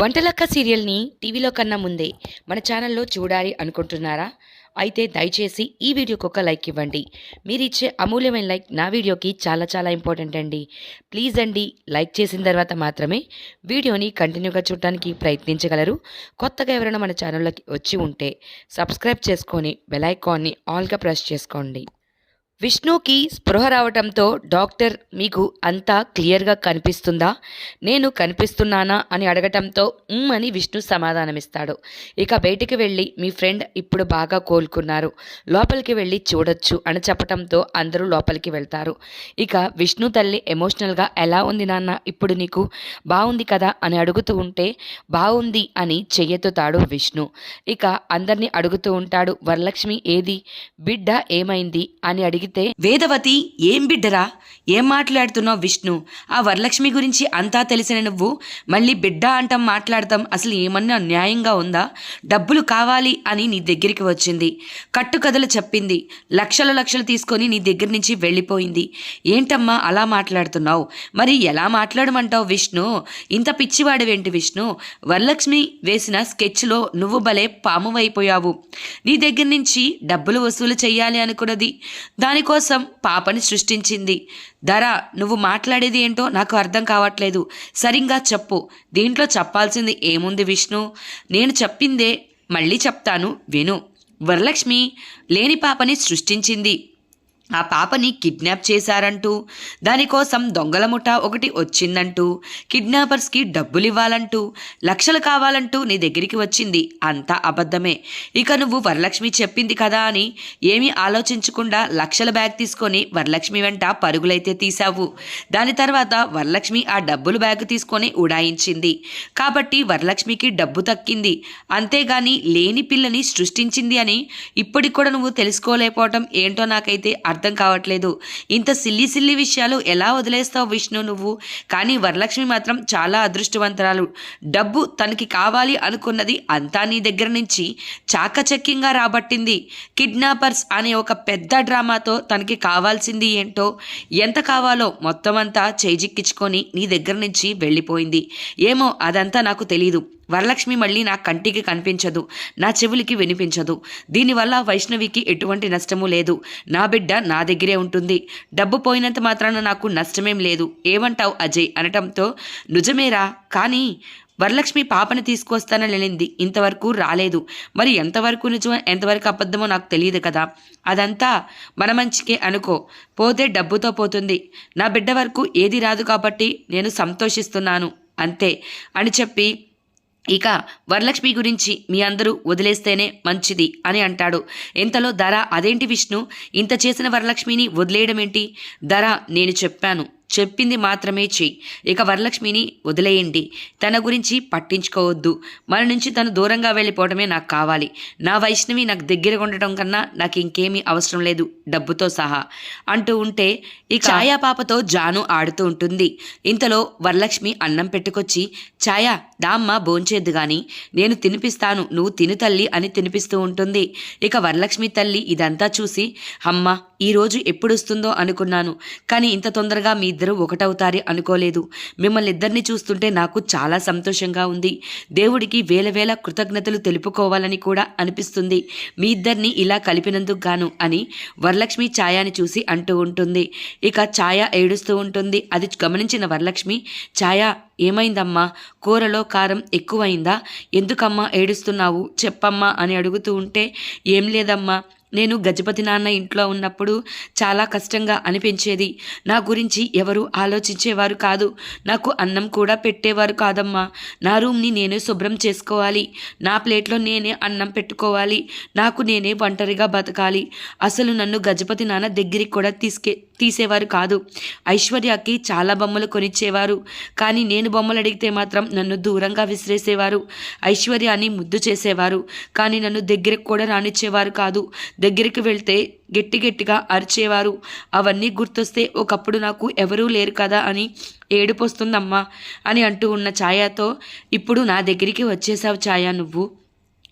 వంటలక్క సీరియల్ని టీవీలో కన్నా ముందే మన ఛానల్లో చూడాలి అనుకుంటున్నారా? అయితే దయచేసి ఈ వీడియోకి ఒక లైక్ ఇవ్వండి. మీరు ఇచ్చే అమూల్యమైన లైక్ నా వీడియోకి చాలా చాలా ఇంపార్టెంట్ అండి. ప్లీజ్ అండి లైక్ చేసిన తర్వాత మాత్రమే వీడియోని కంటిన్యూగా చూడటానికి ప్రయత్నించగలరు. కొత్తగా ఎవరైనా మన ఛానల్లోకి వచ్చి ఉంటే సబ్స్క్రైబ్ చేసుకొని బెల్ ఐకాన్ని ఆల్గా ప్రెస్ చేసుకోండి. విష్ణుకి స్పృహ రావటంతో డాక్టర్ మీకు అంతా క్లియర్గా కనిపిస్తుందా? నేను కనిపిస్తున్నానా? అని అడగటంతో "ఉమ్" అని విష్ణు సమాధానమిస్తాడు. ఇక బయటికి వెళ్ళి మీ ఫ్రెండ్ ఇప్పుడు బాగా కోలుకున్నారు. లోపలికి వెళ్ళి చూడొచ్చు అని చెప్పటంతో అందరూ లోపలికి వెళ్తారు. ఇక విష్ణు తల్లి ఎమోషనల్గా ఎలా ఉంది నాన్న? ఇప్పుడు నీకు బాగుంది కదా? అని అడుగుతూ ఉంటే బాగుంది అని చెయ్యెత్తుతాడు విష్ణు. ఇక అందరినీ అడుగుతూ ఉంటాడు వరలక్ష్మి ఏది? బిడ్డ ఏమైంది? అని అడిగి అడిగితే వేదవతి ఏం బిడ్డరా? ఏం మాట్లాడుతున్నావు విష్ణు? ఆ వరలక్ష్మి గురించి అంతా తెలిసిన నువ్వు? మళ్ళీ బిడ్డ అంటాం మాట్లాడతాం అసలు ఏమన్నా న్యాయంగా ఉందా? డబ్బులు కావాలి అని నీ దగ్గరికి వచ్చింది. కట్టుకథలు చెప్పింది. లక్షల లక్షలు తీసుకొని నీ దగ్గర నుంచి వెళ్ళిపోయింది. ఏంటమ్మా అలా మాట్లాడుతున్నావు? మరి ఎలా మాట్లాడమంటావు విష్ణు? ఇంత పిచ్చివాడవేంటి విష్ణు? వరలక్ష్మి వేసిన స్కెచ్లో నువ్వు భలే పాము అయిపోయావు నీ దగ్గర నుంచి డబ్బులు వసూలు చేయాలి అనుకున్నది. దాని దానికోసం పాపని సృష్టించింది. ధర నువ్వు మాట్లాడేది ఏంటో నాకు అర్థం కావట్లేదు. సరిగ్గా చెప్పు. దీంట్లో చెప్పాల్సింది ఏముంది విష్ణు? నేను చెప్పిందే మళ్ళీ చెప్తాను. విను. వరలక్ష్మి లేని పాపని సృష్టించింది. ఆ పాపని కిడ్నాప్ చేశారంటూ దానికోసం దొంగల ముఠా ఒకటి వచ్చిందంటూ కిడ్నాపర్స్కి డబ్బులు ఇవ్వాలంటూ లక్షలు కావాలంటూ నీ దగ్గరికి వచ్చింది. అంతా అబద్ధమే. ఇక నువ్వు వరలక్ష్మి చెప్పింది కదా అని ఏమీ ఆలోచించకుండా లక్షల బ్యాగ్ తీసుకొని వరలక్ష్మి వెంట పరుగులైతే తీశావు. దాని తర్వాత వరలక్ష్మి ఆ డబ్బులు బ్యాగ్ తీసుకొని ఉడాయించింది. కాబట్టి వరలక్ష్మికి డబ్బు తక్కింది. అంతేగాని లేని పిల్లని సృష్టించింది అని ఇప్పటికి కూడా నువ్వు తెలుసుకోలేకపోవటం ఏంటో నాకైతే అర్థం కావట్లేదు. ఇంత సిల్లి సిల్లి విషయాలు ఎలా వదిలేస్తావు విష్ణు నువ్వు? కానీ వరలక్ష్మి మాత్రం చాలా అదృష్టవంతరాలు. డబ్బు తనకి కావాలి అనుకున్నది అంతా నీ దగ్గర నుంచి చాకచక్యంగా రాబట్టింది. కిడ్నాపర్స్ అనే ఒక పెద్ద డ్రామాతో తనకి కావాల్సింది ఏంటో ఎంత కావాలో మొత్తం అంతా చేజిక్కించుకొని నీ దగ్గర నుంచి వెళ్ళిపోయింది. ఏమో అదంతా నాకు తెలీదు. వరలక్ష్మి మళ్ళీ నా కంటికి కనిపించదు నా చెవులకి వినిపించదు. దీనివల్ల వైష్ణవికి ఎటువంటి నష్టము లేదు. నా బిడ్డ నా దగ్గరే ఉంటుంది. డబ్బు పోయినంత మాత్రాన నాకు నష్టమేం లేదు. ఏమంటావు అజయ్? అనటంతో నిజమేరా కానీ వరలక్ష్మి పాపని తీసుకొస్తానని వెళ్ళింది ఇంతవరకు రాలేదు. మరి ఎంతవరకు నిజమో ఎంతవరకు అబద్ధమో నాకు తెలియదు కదా. అదంతా మన మంచికే అనుకో. పోతే డబ్బుతో పోతుంది. నా బిడ్డ వరకు ఏది రాదు కాబట్టి నేను సంతోషిస్తున్నాను. అంతే అని చెప్పి ఇక వరలక్ష్మి గురించి మీ అందరూ వదిలేస్తేనే మంచిది అని అంటాడు. ఇంతలో ధర అదేంటి విష్ణు? ఇంత చేసిన వరలక్ష్మిని వదిలేయడం ఏంటి ధర నేను చెప్పాను. చెప్పింది మాత్రమే చెయ్యి. ఇక వరలక్ష్మిని వదిలేయండి. తన గురించి పట్టించుకోవద్దు. మన నుంచి తను దూరంగా వెళ్ళిపోవడమే నాకు కావాలి. నా వైష్ణవి నాకు దగ్గరగా ఉండటం కన్నా నాకు ఇంకేమీ అవసరం లేదు. డబ్బుతో సహా. అంటూ ఉంటే ఇక ఛాయా పాపతో జాను ఆడుతూ ఉంటుంది. ఇంతలో వరలక్ష్మి అన్నం పెట్టుకొచ్చి ఛాయా దామ్మ భోంచేద్దు గాని. నేను తినిపిస్తాను. నువ్వు తిను తల్లి అని తినిపిస్తూ ఉంటుంది. ఇక వరలక్ష్మి తల్లి ఇదంతా చూసి అమ్మ ఈరోజు ఎప్పుడొస్తుందో అనుకున్నాను కానీ ఇంత తొందరగా మీ ఇద్దరు ఒకటవుతారే అనుకోలేదు. మిమ్మల్ని ఇద్దరిని చూస్తుంటే నాకు చాలా సంతోషంగా ఉంది. దేవుడికి వేల వేల కృతజ్ఞతలు తెలుపుకోవాలని కూడా అనిపిస్తుంది. మీ ఇద్దరిని ఇలా కలిపినందుకు గాను అని వరలక్ష్మి ఛాయాని చూసి అంటూ ఉంటుంది. ఇక ఛాయ ఏడుస్తూ ఉంటుంది. అది గమనించిన వరలక్ష్మి ఛాయ ఏమైందమ్మా? కూరలో కారం ఎక్కువైందా? ఎందుకమ్మా ఏడుస్తున్నావు? చెప్పమ్మా అని అడుగుతూ ఉంటే ఏం లేదమ్మా. నేను గజపతి నాన్న ఇంట్లో ఉన్నప్పుడు చాలా కష్టంగా అనిపించేది. నా గురించి ఎవరు ఆలోచించేవారు కాదు. నాకు అన్నం కూడా పెట్టేవారు కాదమ్మా. నా రూమ్ని నేనే శుభ్రం చేసుకోవాలి. నా ప్లేట్లో నేనే అన్నం పెట్టుకోవాలి. నాకు నేనే ఒంటరిగా బతకాలి. అసలు నన్ను గజపతి నాన్న దగ్గరికి కూడా తీసుకే తీసేవారు కాదు. ఐశ్వర్యకి చాలా బొమ్మలు కొనిచ్చేవారు. కానీ నేను బొమ్మలు అడిగితే మాత్రం నన్ను దూరంగా విసిరేసేవారు. ఐశ్వర్యాన్ని ముద్దు చేసేవారు. కానీ నన్ను దగ్గరికి కూడా రానిచ్చేవారు కాదు. దగ్గరికి వెళ్తే గట్టి గట్టిగా అరిచేవారు. అవన్నీ గుర్తొస్తే ఒకప్పుడు నాకు ఎవరూ లేరు కదా అని ఏడుపొస్తుందమ్మా అని అంటూ ఉన్న ఛాయాతో ఇప్పుడు నా దగ్గరికి వచ్చేసావు ఛాయా నువ్వు?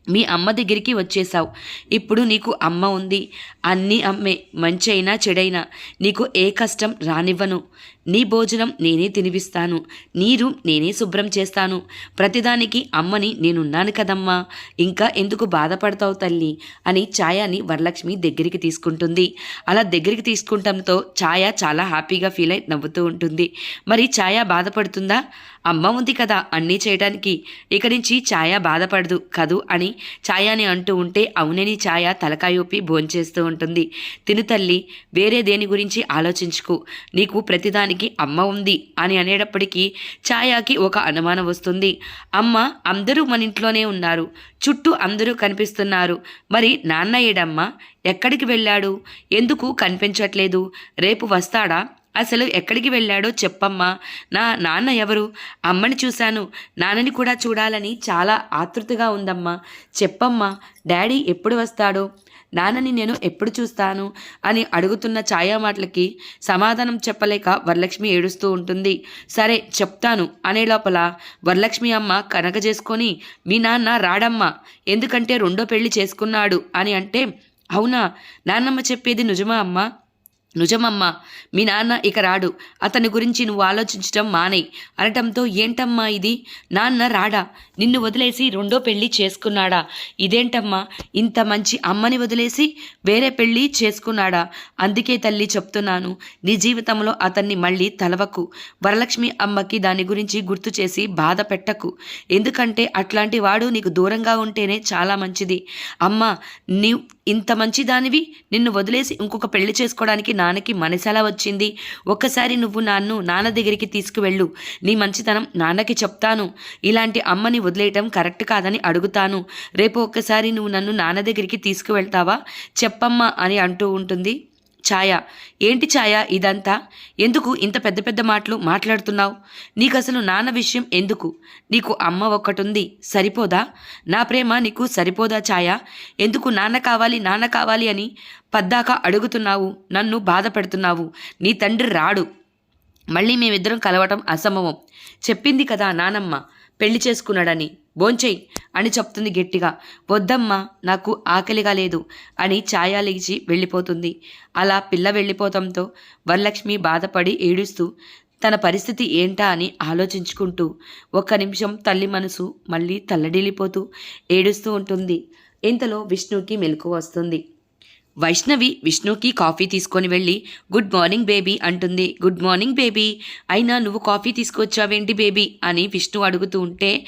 మీ అమ్మ దగ్గరికి వచ్చేసావు ఇప్పుడు నీకు అమ్మ ఉంది. అన్నీ అమ్మే మంచి అయినా చెడైనా నీకు ఏ కష్టం రానివ్వను. నీ భోజనం నేనే తినిపిస్తాను. నీరు నేనే శుభ్రం చేస్తాను. ప్రతిదానికి అమ్మని నేనున్నాను కదమ్మా. ఇంకా ఎందుకు బాధపడతావు తల్లి? అని ఛాయాని వరలక్ష్మి దగ్గరికి తీసుకుంటుంది. అలా దగ్గరికి తీసుకుంటంతో ఛాయ చాలా హ్యాపీగా ఫీల్ అయి నవ్వుతూ ఉంటుంది. మరి ఛాయ బాధపడుతుందా? అమ్మ ఉంది కదా అన్నీ చేయడానికి ఇక నుంచి ఛాయ బాధపడదు కదూ అని ఛాయాని అంటూ ఉంటే అవునని ఛాయ తలకాయొప్పి భోంచేస్తూ ఉంటుంది. తిను తల్లి వేరే దేని గురించి ఆలోచించుకో. నీకు ప్రతిదానికి అమ్మ ఉంది అని అనేటప్పటికీ ఛాయాకి ఒక అనుమానం వస్తుంది. అమ్మ అందరూ మన ఇంట్లోనే ఉన్నారు. చుట్టూ అందరూ కనిపిస్తున్నారు. మరి నాన్న ఏడమ్మ? ఎక్కడికి వెళ్ళాడు? ఎందుకు కనిపించట్లేదు? రేపు వస్తాడా? అసలు ఎక్కడికి వెళ్ళాడో చెప్పమ్మా. నా నాన్న ఎవరు? అమ్మని చూశాను. నాన్నని కూడా చూడాలని చాలా ఆతృతగా ఉందమ్మా. చెప్పమ్మా డాడీ ఎప్పుడు వస్తాడో? నాన్నని నేను ఎప్పుడు చూస్తాను? అని అడుగుతున్న ఛాయా మాటలకి సమాధానం చెప్పలేక వరలక్ష్మి ఏడుస్తూ ఉంటుంది. సరే చెప్తాను అనే లోపల వరలక్ష్మి అమ్మ కనక చేసుకొని మీ నాన్న రాడమ్మా. ఎందుకంటే రెండో పెళ్ళి చేసుకున్నాడు అని అంటే అవునా? నాన్నమ్మ చెప్పేది నిజమా అమ్మా? నిజమమ్మా మీ నాన్న ఇక రాడు. అతని గురించి నువ్వు ఆలోచించటం మానేయ్ అనటంతో ఏంటమ్మా ఇది? నాన్న రాడా? నిన్ను వదిలేసి రెండో పెళ్ళి చేసుకున్నాడా? ఇదేంటమ్మా? ఇంత మంచి అమ్మని వదిలేసి వేరే పెళ్ళి చేసుకున్నాడా? అందుకే తల్లి చెప్తున్నాను. నీ జీవితంలో అతన్ని మళ్ళీ తలవకు. వరలక్ష్మి అమ్మకి దాని గురించి గుర్తు చేసి బాధ పెట్టకు. ఎందుకంటే అట్లాంటి వాడు నీకు దూరంగా ఉంటేనే చాలా మంచిది. అమ్మ నీ ఇంత మంచి దానివి నిన్ను వదిలేసి ఇంకొక పెళ్ళి చేసుకోవడానికి నా నాన్నకి మనసెలా వచ్చింది. ఒక్కసారి నువ్వు నాన్ను నాన్న దగ్గరికి తీసుకువెళ్ళు. నీ మంచితనం నాన్నకి చెప్తాను. ఇలాంటి అమ్మని వదిలేయటం కరెక్ట్ కాదని అడుగుతాను. రేపు ఒక్కసారి నువ్వు నన్ను నాన్న దగ్గరికి తీసుకువెళ్తావా? చెప్పమ్మా అని అంటూ ఉంటుంది. ఛాయ. ఏంటి ఛాయ ఇదంతా? ఎందుకు ఇంత పెద్ద పెద్ద మాటలు మాట్లాడుతున్నావు? నీకు అసలు నాన్న విషయం ఎందుకు? నీకు అమ్మ ఒక్కటుంది సరిపోదా? నా ప్రేమ నీకు సరిపోదా ఛాయ? ఎందుకు నాన్న కావాలి నాన్న కావాలి అని పద్దాకా అడుగుతున్నావు? నన్ను బాధ పెడుతున్నావు? నీ తండ్రి రాడు. మళ్ళీ మేమిద్దరం కలవటం అసంభవం. చెప్పింది కదా నానమ్మ పెళ్ళి చేసుకున్నాడని. భోంచేయ్ అని చెప్తుంది గట్టిగా. వద్దమ్మా నాకు ఆకలిగా లేదు అని ఛాయా లేచి వెళ్ళిపోతుంది. అలా పిల్ల వెళ్ళిపోవడంతో వరలక్ష్మి బాధపడి ఏడుస్తూ తన పరిస్థితి ఏంటా అని ఆలోచించుకుంటూ ఒక్క నిమిషం తల్లి మనసు మళ్ళీ తల్లడిల్లిపోతూ ఏడుస్తూ ఉంటుంది. ఇంతలో విష్ణుకి మెలకు వస్తుంది. వైష్ణవి విష్ణుకి కాఫీ తీసుకొని వెళ్ళి గుడ్ మార్నింగ్ బేబీ అంటుంది. గుడ్ మార్నింగ్ బేబీ అయినా నువ్వు కాఫీ తీసుకొచ్చావేంటి బేబీ? అని విష్ణు అడుగుతూ ఉంటే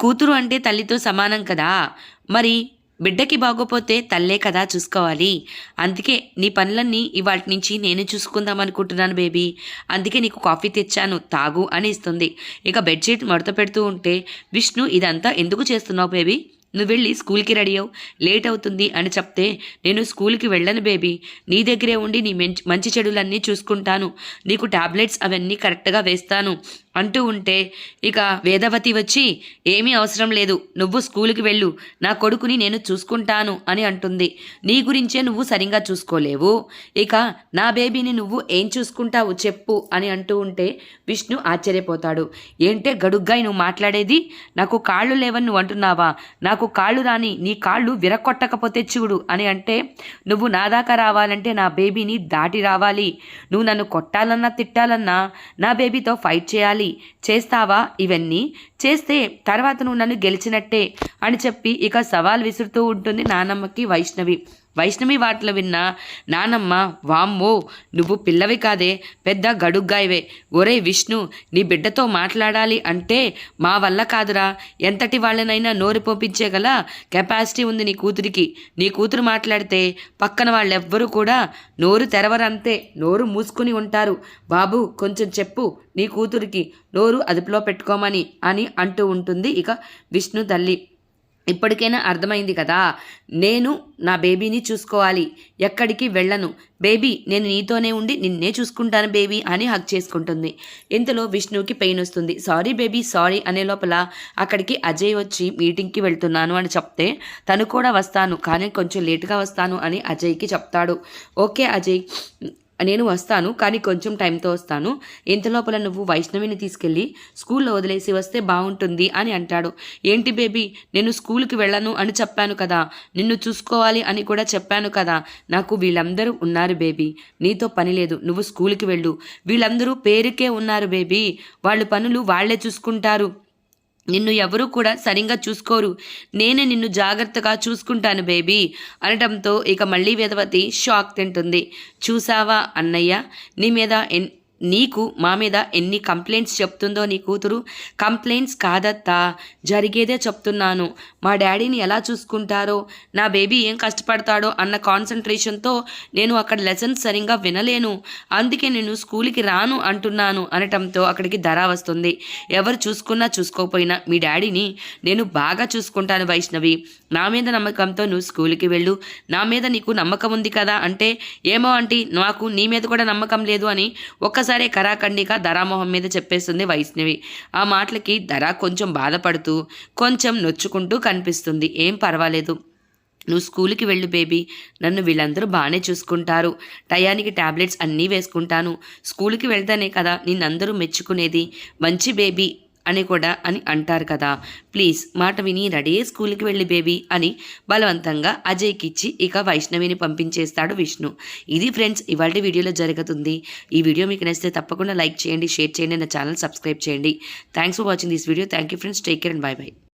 కూతురు అంటే తల్లితో సమానం కదా? మరి బిడ్డకి బాగోపోతే తల్లే కదా చూసుకోవాలి. అందుకే నీ పనులన్నీ ఇవాటి నుంచి నేను చూసుకుందాం అనుకుంటున్నాను బేబీ. అందుకే నీకు కాఫీ తెచ్చాను తాగు అని ఇస్తుంది. ఇక బెడ్షీట్ మడత పెడుతూ ఉంటే విష్ణు ఇదంతా ఎందుకు చేస్తున్నావు బేబీ? నువ్వు వెళ్ళి స్కూల్కి రెడీ అవు లేట్ అవుతుంది అని చెప్తే నేను స్కూల్కి వెళ్ళను బేబీ. నీ దగ్గరే ఉండి నీ మంచి మంచి చెడులన్నీ చూసుకుంటాను. నీకు టాబ్లెట్స్ అవన్నీ కరెక్ట్గా వేస్తాను. అంటూ ఉంటే ఇక వేదవతి వచ్చి ఏమీ అవసరం లేదు. నువ్వు స్కూల్కి వెళ్ళు. నా కొడుకుని నేను చూసుకుంటాను అని అంటుంది. నీ గురించే నువ్వు సరిగ్గా చూసుకోలేవు. ఇక నా బేబీని నువ్వు ఏం చూసుకుంటావు చెప్పు అని అంటూ ఉంటే విష్ణు ఆశ్చర్యపోతాడు. ఏంటే గడుగ్గా నువ్వు మాట్లాడేది? నాకు కాళ్ళు లేవని నువ్వు అంటున్నావా? నాకు నాకు కాళ్ళు రాని నీ కాళ్ళు విరక్కొట్టకపోతే చూడు అని అంటే నువ్వు నా దాకా రావాలంటే నా బేబీని దాటి రావాలి. నువ్వు నన్ను కొట్టాలన్నా తిట్టాలన్నా నా బేబీతో ఫైట్ చేయాలి. చేస్తావా ఇవన్నీ? చేస్తే తర్వాత నువ్వు నన్ను గెలిచినట్టే అని చెప్పి ఇక సవాల్ విసురుతూ ఉంటుంది నానమ్మకి వైష్ణవి. వైష్ణవి వాటిలో విన్న నానమ్మ వామ్మో నువ్వు పిల్లవి కాదే పెద్ద గడుగ్గాయవే. ఒరే విష్ణు నీ బిడ్డతో మాట్లాడాలి అంటే మా వల్ల కాదురా. ఎంతటి వాళ్ళనైనా నోరు పంపించేగల కెపాసిటీ ఉంది నీ కూతురికి. నీ కూతురు మాట్లాడితే పక్కన వాళ్ళెవ్వరూ కూడా నోరు తెరవరంతే నోరు మూసుకుని ఉంటారు. బాబు కొంచెం చెప్పు నీ కూతురికి. నోరు అదుపులో పెట్టుకోమని అని అంటూ ఉంటుంది ఇక విష్ణు తల్లి. ఇప్పటికైనా అర్థమైంది కదా. నేను నా బేబీని చూసుకోవాలి. ఎక్కడికి వెళ్ళను. బేబీ నేను నీతోనే ఉండి నిన్నే చూసుకుంటాను బేబీ అని హక్ చేసుకుంటుంది. ఇంతలో విష్ణుకి పెయిన్ వస్తుంది. సారీ బేబీ సారీ అనే లోపల అక్కడికి అజయ్ వచ్చి మీటింగ్కి వెళ్తున్నాను అని చెప్తే తను కూడా వస్తాను కానీ కొంచెం లేటుగా వస్తాను అని అజయ్కి చెప్తాడు. ఓకే అజయ్ నేను వస్తాను కానీ కొంచెం టైంతో వస్తాను. ఇంతలోపల నువ్వు వైష్ణవిని తీసుకెళ్ళి స్కూల్లో వదిలేసి వస్తే బాగుంటుంది అని అంటాడు. ఏంటి బేబీ నేను స్కూల్కి వెళ్ళను అని చెప్పాను కదా. నిన్ను చూసుకోవాలి అని కూడా చెప్పాను కదా. నాకు వీళ్ళందరూ ఉన్నారు బేబీ. నీతో పని లేదు నువ్వు స్కూల్కి వెళ్ళు. వీళ్ళందరూ పేరుకే ఉన్నారు బేబీ. వాళ్ళ పనులు వాళ్ళే చూసుకుంటారు. నిన్ను ఎవరూ కూడా సరిగ్గా చూసుకోరు. నేనే నిన్ను జాగ్రత్తగా చూసుకుంటాను బేబీ అనటంతో ఇక మళ్ళీ వేదవతి షాక్ తింటుంది. చూసావా అన్నయ్య? నీ మీద ఎన్ నీకు మా మీద ఎన్ని కంప్లైంట్స్ చెప్తుందో నీ కూతురు? కంప్లైంట్స్ కాదత్తా జరిగేదే చెప్తున్నాను. మా డాడీని ఎలా చూసుకుంటారో నా బేబీ ఏం కష్టపడతాడో అన్న కాన్సన్ట్రేషన్తో నేను అక్కడ లెసన్స్ సరిగ్గా వినలేను. అందుకే నేను స్కూల్కి రాను అంటున్నాను అనటంతో అక్కడికి ధర వస్తుంది. ఎవరు చూసుకున్నా చూసుకోకపోయినా మీ డాడీని నేను బాగా చూసుకుంటాను వైష్ణవి. నా మీద నమ్మకంతో నువ్వు స్కూల్కి వెళ్ళు. నా మీద నీకు నమ్మకం ఉంది కదా అంటే ఏమో ఆంటీ నాకు నీ మీద కూడా నమ్మకం లేదు అని ఒక ఒక్కసారే కరాఖండిగా ధరామోహం మీద చెప్పేస్తుంది వైష్ణవి. ఆ మాటలకి ధర కొంచెం బాధపడుతూ కొంచెం నొచ్చుకుంటూ కనిపిస్తుంది. ఏం పర్వాలేదు. నువ్వు స్కూల్కి వెళ్ళు బేబీ. నన్ను వీళ్ళందరూ బాగానే చూసుకుంటారు. టయానికి టాబ్లెట్స్ అన్నీ వేసుకుంటాను. స్కూల్కి వెళ్తానే కదా నిన్నందరూ మెచ్చుకునేది. మంచి బేబీ. అని కూడా అని అంటారు కదా. ప్లీజ్ మాట విని రెడీ స్కూల్కి వెళ్ళి బేబీ అని బలవంతంగా అజయ్కిచ్చి ఇక వైష్ణవిని పంపించేస్తాడు విష్ణు. ఇది ఫ్రెండ్స్ ఇవాళ వీడియోలో జరుగుతుంది. ఈ వీడియో మీకు నచ్చితే తప్పకుండా లైక్ చేయండి షేర్ చేయండి నా ఛానల్ సబ్స్క్రైబ్ చేయండి. Thanks for watching this video. Thank you friends. Take care and bye bye.